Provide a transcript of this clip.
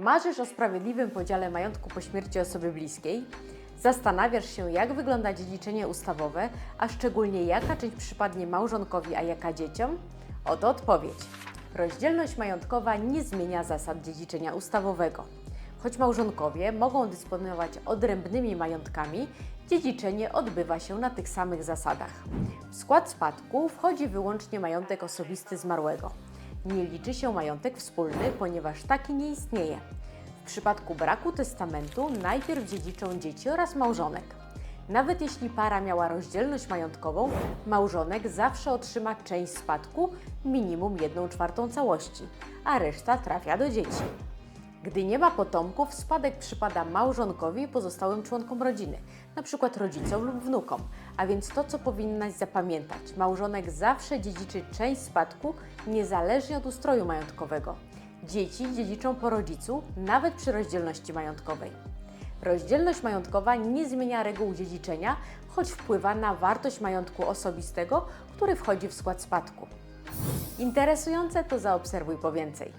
Marzysz o sprawiedliwym podziale majątku po śmierci osoby bliskiej? Zastanawiasz się, jak wygląda dziedziczenie ustawowe, a szczególnie jaka część przypadnie małżonkowi, a jaka dzieciom? Oto odpowiedź. Rozdzielność majątkowa nie zmienia zasad dziedziczenia ustawowego. Choć małżonkowie mogą dysponować odrębnymi majątkami, dziedziczenie odbywa się na tych samych zasadach. W skład spadku wchodzi wyłącznie majątek osobisty zmarłego. Nie liczy się majątek wspólny, ponieważ taki nie istnieje. W przypadku braku testamentu najpierw dziedziczą dzieci oraz małżonek. Nawet jeśli para miała rozdzielność majątkową, małżonek zawsze otrzyma część spadku, minimum 1 czwartą całości, a reszta trafia do dzieci. Gdy nie ma potomków, spadek przypada małżonkowi i pozostałym członkom rodziny, np. rodzicom lub wnukom. A więc to, co powinnaś zapamiętać, małżonek zawsze dziedziczy część spadku, niezależnie od ustroju majątkowego. Dzieci dziedziczą po rodzicu, nawet przy rozdzielności majątkowej. Rozdzielność majątkowa nie zmienia reguł dziedziczenia, choć wpływa na wartość majątku osobistego, który wchodzi w skład spadku. Interesujące to zaobserwuj po więcej.